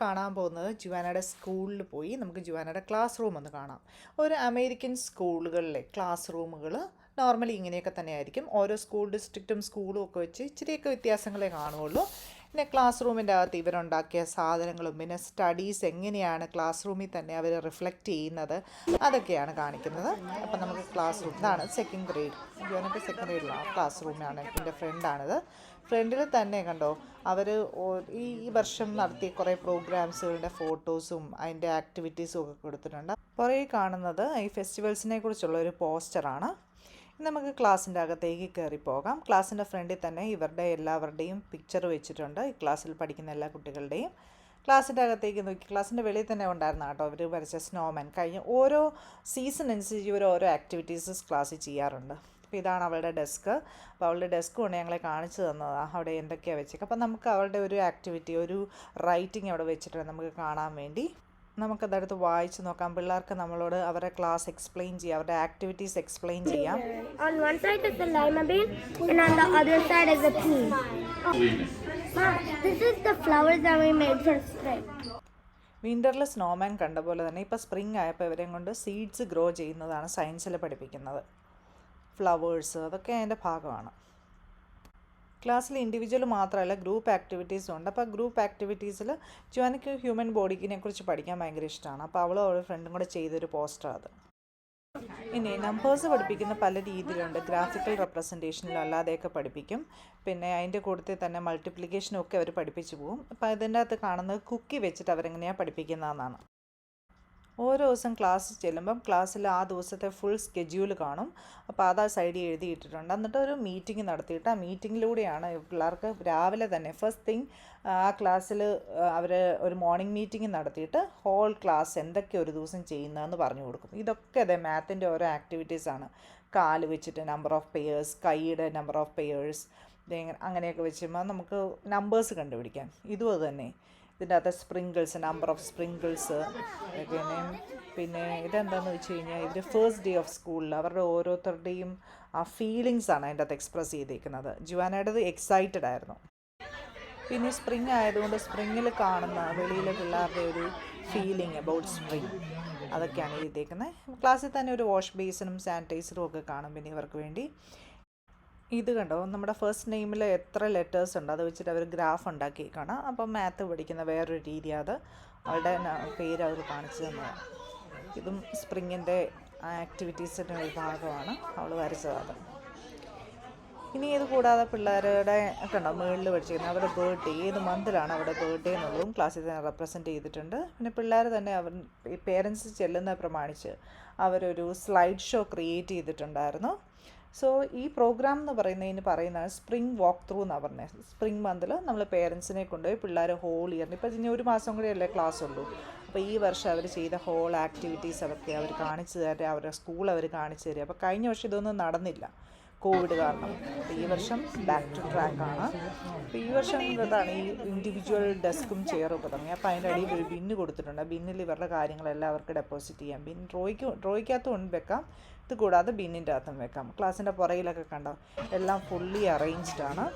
കാണാൻ പോകുന്നത് ജുവാനയുടെ സ്കൂളിൽ പോയി നമുക്ക് ജുവാനയുടെ ക്ലാസ് റൂം ഒന്ന് കാണാം. ഒരു അമേരിക്കൻ സ്കൂളുകളിലെ ക്ലാസ് റൂമുകൾ നോർമലി ഇങ്ങനെയൊക്കെ തന്നെയായിരിക്കും. ഓരോ സ്കൂൾ ഡിസ്ട്രിക്റ്റും സ്കൂളും ഒക്കെ വെച്ച് ഇച്ചിരിയൊക്കെ വ്യത്യാസങ്ങളെ കാണുകയുള്ളൂ. പിന്നെ ക്ലാസ് റൂമിന്റെ അകത്ത് ഇവരുണ്ടാക്കിയ സാധനങ്ങളും പിന്നെ സ്റ്റഡീസ് എങ്ങനെയാണ് ക്ലാസ് റൂമിൽ തന്നെ അവർ റിഫ്ലക്റ്റ് ചെയ്യുന്നത് അതൊക്കെയാണ് കാണിക്കുന്നത്. അപ്പം നമുക്ക് ക്ലാസ് റൂം ഇതാണ് സെക്കൻഡ് ഗ്രേഡ് ഇവനൊക്കെ സെക്കൻഡ് ഗ്രേഡിലാണ് ക്ലാസ് റൂമിലാണ് എന്റെ ഫ്രണ്ടാണിത് ഫ്രണ്ടിൽ തന്നെ കണ്ടോ അവർ ഈ വർഷം നടത്തിയ കുറേ പ്രോഗ്രാംസുകളുടെ ഫോട്ടോസും അതിന്റെ ആക്ടിവിറ്റീസും ഒക്കെ കൊടുത്തിട്ടുണ്ട്. കുറേ കാണുന്നത് ഈ ഫെസ്റ്റിവൽസിനെ കുറിച്ചുള്ള ഒരു പോസ്റ്ററാണ് നമുക്ക് ക്ലാസ്സിന്റെ അകത്തേക്ക് കയറി പോകാം. ക്ലാസ്സിന്റെ ഫ്രണ്ടിൽ തന്നെ ഇവരുടെ എല്ലാവരുടെയും പിക്ചർ വെച്ചിട്ടുണ്ട്. ഈ ക്ലാസ്സിൽ പഠിക്കുന്ന എല്ലാ കുട്ടികളുടെയും. ക്ലാസ്സിന്റെ അകത്തേക്ക് നോക്കി ക്ലാസ്സിന്റെ വെളിയിൽ തന്നെ ഉണ്ടായിരുന്നു കേട്ടോ അവർ വരച്ച സ്നോമാൻ കഴിഞ്ഞ് ഓരോ സീസൺ അനുസരിച്ച് ഇവർ ഓരോ ആക്ടിവിറ്റീസ് ക്ലാസ്സിൽ ചെയ്യാറുണ്ട്. അപ്പോൾ ഇതാണ് അവളുടെ ഡെസ്ക് അപ്പോൾ അവളുടെ ഡെസ്ക് കൊണ്ട് ഞങ്ങളെ കാണിച്ചു തന്നതാണ് അവിടെ എന്തൊക്കെയാണ് വെച്ചേക്കുക അപ്പോൾ നമുക്ക് അവളുടെ ഒരു ആക്ടിവിറ്റി ഒരു റൈറ്റിംഗ് അവിടെ വെച്ചിട്ടുണ്ട് നമുക്ക് കാണാൻ വേണ്ടി. നമുക്കതെടുത്ത് വായിച്ചു നോക്കാം. പിള്ളേർക്ക് നമ്മളോട് അവരുടെ ക്ലാസ് എക്സ്പ്ലെയിൻ ചെയ്യാം. അവരുടെ ആക്ടിവിറ്റീസ് എക്സ്പ്ലെയിൻ ചെയ്യാം. On one side is the lima bean, and on the other side is the this is the that we made for spring. വിന്ററിൽ സ്നോമാൻ കണ്ട പോലെ തന്നെ ഇപ്പോൾ സ്പ്രിംഗ് ആയപ്പോൾ ഇവരെയും കൊണ്ട് സീഡ്സ് ഗ്രോ ചെയ്യുന്നതാണ് സയൻസിൽ പഠിപ്പിക്കുന്നത്. ഫ്ലവേഴ്സ് അതൊക്കെ അതിന്റെ ഭാഗമാണ്. ക്ലാസ്സിൽ ഇൻഡിവിജ്വൽ മാത്രമല്ല ഗ്രൂപ്പ് ആക്ടിവിറ്റീസും ഉണ്ട്. അപ്പോൾ ഗ്രൂപ്പ് ആക്ടിവിറ്റീസിൽ ജുവാനിക്ക് ഹ്യൂമൻ ബോഡിക്കിനെ കുറിച്ച് പഠിക്കാൻ ഭയങ്കര ഇഷ്ടമാണ് അപ്പോൾ അവളും അവളുടെ ഫ്രണ്ടും കൂടെ ചെയ്തൊരു പോസ്റ്റർ അത്. ഇനി നമ്പേഴ്സ് പഠിപ്പിക്കുന്ന പല രീതിയിലുണ്ട്. ഗ്രാഫിക്കൽ റെപ്രസെന്റേഷനിലും അല്ലാതെയൊക്കെ പഠിപ്പിക്കും. പിന്നെ അതിന്റെ കൂട്ടത്തിൽ തന്നെ മൾട്ടിപ്ലിക്കേഷനും ഒക്കെ അവർ പഠിപ്പിച്ചു പോകും അപ്പോൾ അതിന്റെ അകത്ത് കാണുന്നത് കുക്കി വെച്ചിട്ട് അവരെങ്ങനെയാണ് പഠിപ്പിക്കുന്നതെന്നാണ്. ഓരോ ദിവസം ക്ലാസ് ചെല്ലുമ്പം ക്ലാസ്സിൽ ആ ദിവസത്തെ ഫുൾ സ്കെഡ്യൂൾ കാണും. അപ്പോൾ അത് ആ സൈഡിൽ എഴുതിയിട്ടിട്ടുണ്ട്. എന്നിട്ട് ഒരു മീറ്റിംഗ് നടത്തിയിട്ട് ആ മീറ്റിങ്ങിലൂടെയാണ് പിള്ളേർക്ക് രാവിലെ തന്നെ ഫസ്റ്റ് തിങ് ആ ക്ലാസ്സിൽ അവർ ഒരു മോർണിംഗ് മീറ്റിംഗ് നടത്തിയിട്ട് ഹോൾ ക്ലാസ് എന്തൊക്കെ ഒരു ദിവസം ചെയ്യുന്നതെന്ന് പറഞ്ഞു കൊടുക്കും. ഇതൊക്കെ അതെ മാത്തിന്റെ ഓരോ ആക്ടിവിറ്റീസാണ് കാൽ വെച്ചിട്ട് നമ്പർ ഓഫ് പെയേഴ്സ് കൈയുടെ നമ്പർ ഓഫ് പെയേഴ്സ് അങ്ങനെയൊക്കെ വെച്ചുമ്പോൾ നമുക്ക് നമ്പേഴ്സ് കണ്ടുപിടിക്കാം. ഇതും തന്നെ. ഇതിന്റെ അകത്ത് സ്പ്രിങ്കിൾസ് നമ്പർ ഓഫ് സ്പ്രിങ്കിൾസ് പിന്നെ പിന്നെ ഇതെന്താണെന്ന് വെച്ച് കഴിഞ്ഞാൽ ഇവർ ഫേസ്റ്റ് ഡേ ഓഫ് സ്കൂളിൽ അവരുടെ ഓരോരുത്തരുടെയും ആ ഫീലിങ്സ് ആണ് അതിന്റെ അകത്ത് എക്സ്പ്രസ് ചെയ്തിരിക്കുന്നത് ജുവാനയുടേത് എക്സൈറ്റഡ് ആയിരുന്നു. പിന്നെ സ്പ്രിങ് ആയതുകൊണ്ട് സ്പ്രിങ്ങിൽ കാണുന്ന വെളിയിലെ പിള്ളേരുടെ ഒരു ഫീലിംഗ് അബൌട്ട് സ്പ്രിങ് അതൊക്കെയാണ് എഴുതിയേക്കുന്നത് ക്ലാസ്സിൽ തന്നെ ഒരു വാഷ് ബേസിനും സാനിറ്റൈസറും ഒക്കെ കാണും പിന്നെ ഇവർക്ക് വേണ്ടി. ഇത് കണ്ടോ? നമ്മുടെ ഫസ്റ്റ് നെയിമിൽ എത്ര ലെറ്റേഴ്സ് ഉണ്ട്? അത് വെച്ചിട്ട് അവർ ഗ്രാഫ് ഉണ്ടാക്കിയേക്കാണ് അപ്പോൾ മാത്ത് പഠിക്കുന്ന വേറൊരു രീതി അത്. അവളുടെ പേര് അവർ കാണിച്ചു തന്നതാണ് ഇതും സ്പ്രിങ്ങിന്റെ ആക്ടിവിറ്റീസിന്റെ ഒരു ഭാഗമാണ്. അവൾ വരച്ചത് ഇനി ഇത് കൂടാതെ പിള്ളേരുടെ കണ്ടോ? മുകളിൽ പഠിച്ചിരിക്കുന്നത് അവരുടെ ബർത്ത്ഡേ ഏത് മന്തിലാണ് അവരുടെ ബർത്ത്ഡേ എന്നുള്ളതും ക്ലാസ്സിൽ തന്നെ റെപ്രസെന്റ് ചെയ്തിട്ടുണ്ട്. പിന്നെ പിള്ളേർ തന്നെ അവർ പേരൻസ് ചെല്ലുന്ന പ്രമാണിച്ച് അവരൊരു സ്ലൈഡ് ഷോ ക്രിയേറ്റ് ചെയ്തിട്ടുണ്ടായിരുന്നു. സോ ഈ പ്രോഗ്രാം എന്ന് പറയുന്നതിന് പറയുന്നത് സ്പ്രിംഗ് വാക്ക് ത്രൂ എന്നാണ് പറഞ്ഞത് സ്പ്രിംഗ് മന്തിൽ നമ്മൾ പേരൻസിനെ കൊണ്ടുപോയി പിള്ളേർ ഹോൾ ഇയർ ഇപ്പോൾ ഇനി ഒരു മാസം കൂടി അല്ലേ ക്ലാസ് ഉള്ളൂ. അപ്പോൾ ഈ വർഷം അവർ ചെയ്ത ഹോൾ ആക്ടിവിറ്റീസ് അവർക്ക് അവർ കാണിച്ചു തരാം അവരുടെ സ്കൂൾ അവർ കാണിച്ചു തരിക അപ്പോൾ കഴിഞ്ഞ വർഷം ഇതൊന്നും നടന്നില്ല. കോവിഡ് കാരണം. ഈ വർഷം ബാക്ക് ടു ട്രാക്ക് ആണ്. അപ്പോൾ ഈ വർഷം ഇതാണ് ഈ ഇൻഡിവിജ്വൽ ഡെസ്കും ചെയറും ഒക്കെ തുടങ്ങി. അപ്പോൾ അതിന്റെ അടിയിൽ ഒരു ബിന്ന് കൊടുത്തിട്ടുണ്ട്. ബിന്നിൽ ഇവരുടെ കാര്യങ്ങളെല്ലാം അവർക്ക് ഡെപ്പോസിറ്റ് ചെയ്യാം. ബിൻ ഡ്രോയ്ക്ക് ഡ്രോയ്ക്കകത്തും വെക്കാം. ഇത് കൂടാതെ ബിന്നിന്റെ അകത്തും വെക്കാം. ക്ലാസ്സിന്റെ പുറയിലൊക്കെ കണ്ടോ? എല്ലാം ഫുള്ളി അറേഞ്ച്ഡ് ആണ്.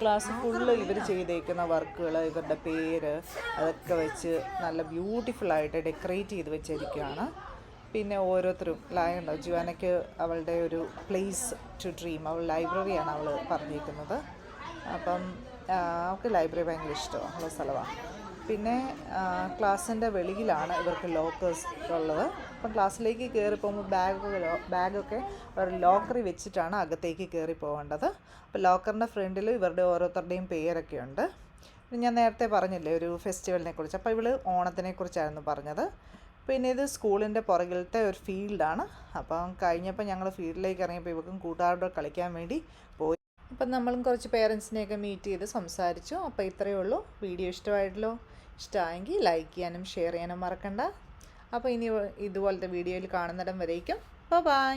ക്ലാസ് ഫുള്ള് ഇവർ ചെയ്തേക്കുന്ന വർക്കുകൾ ഇവരുടെ പേര് അതൊക്കെ വെച്ച് നല്ല ബ്യൂട്ടിഫുള്ളായിട്ട് ഡെക്കറേറ്റ് ചെയ്ത് വെച്ചിരിക്കുകയാണ്. പിന്നെ ഓരോരുത്തരും ലായുണ്ടോ ജുവാനയ്ക്ക് അവളുടെ ഒരു പ്ലേസ് ടു ഡ്രീം അവൾ ലൈബ്രറിയാണ് അവൾ പറഞ്ഞിരിക്കുന്നത്. അപ്പം അവൾക്ക് ലൈബ്രറി ഭയങ്കര ഇഷ്ടമാണ് ഉള്ള സ്ഥലമാണ് പിന്നെ ക്ലാസ്സിന്റെ വെളിയിലാണ് ഇവർക്ക് ലോക്കേഴ്സ് ഉള്ളത്. അപ്പം ക്ലാസ്സിലേക്ക് കയറി പോകുമ്പോൾ ബാഗൊക്കെ ബാഗൊക്കെ അവർ ലോക്കറി വെച്ചിട്ടാണ് അകത്തേക്ക് കയറി പോകേണ്ടത്. അപ്പോൾ ലോക്കറിന്റെ ഫ്രണ്ടിൽ ഇവരുടെ ഓരോരുത്തരുടെയും പേരൊക്കെ ഉണ്ട്. ഞാൻ നേരത്തെ പറഞ്ഞില്ലേ ഒരു ഫെസ്റ്റിവലിനെ കുറിച്ച്. അപ്പോൾ ഇവൾ ഓണത്തിനെ കുറിച്ചായിരുന്നു പറഞ്ഞത്. പിന്നെ ഇത് സ്കൂളിന്റെ പുറകിലത്തെ ഒരു ഫീൽഡാണ്. അപ്പം കഴിഞ്ഞപ്പോൾ ഞങ്ങൾ ഫീൽഡിലേക്ക് ഇറങ്ങിയപ്പോൾ ഇവർക്കും കൂട്ടുകാരോട് കളിക്കാൻ വേണ്ടി പോയി. അപ്പം നമ്മളും കുറച്ച് പേരൻസിനെയൊക്കെ മീറ്റ് ചെയ്ത് സംസാരിച്ചു. അപ്പോൾ ഇത്രയേ ഉള്ളൂ. വീഡിയോ ഇഷ്ടമായിട്ടല്ലോ ഇഷ്ടമായെങ്കിൽ ലൈക്ക് ചെയ്യാനും ഷെയർ ചെയ്യാനും മറക്കണ്ട. അപ്പോൾ ഇനി ഇതുപോലത്തെ വീഡിയോയിൽ കാണുന്നിടം വരേക്കും. ബൈ.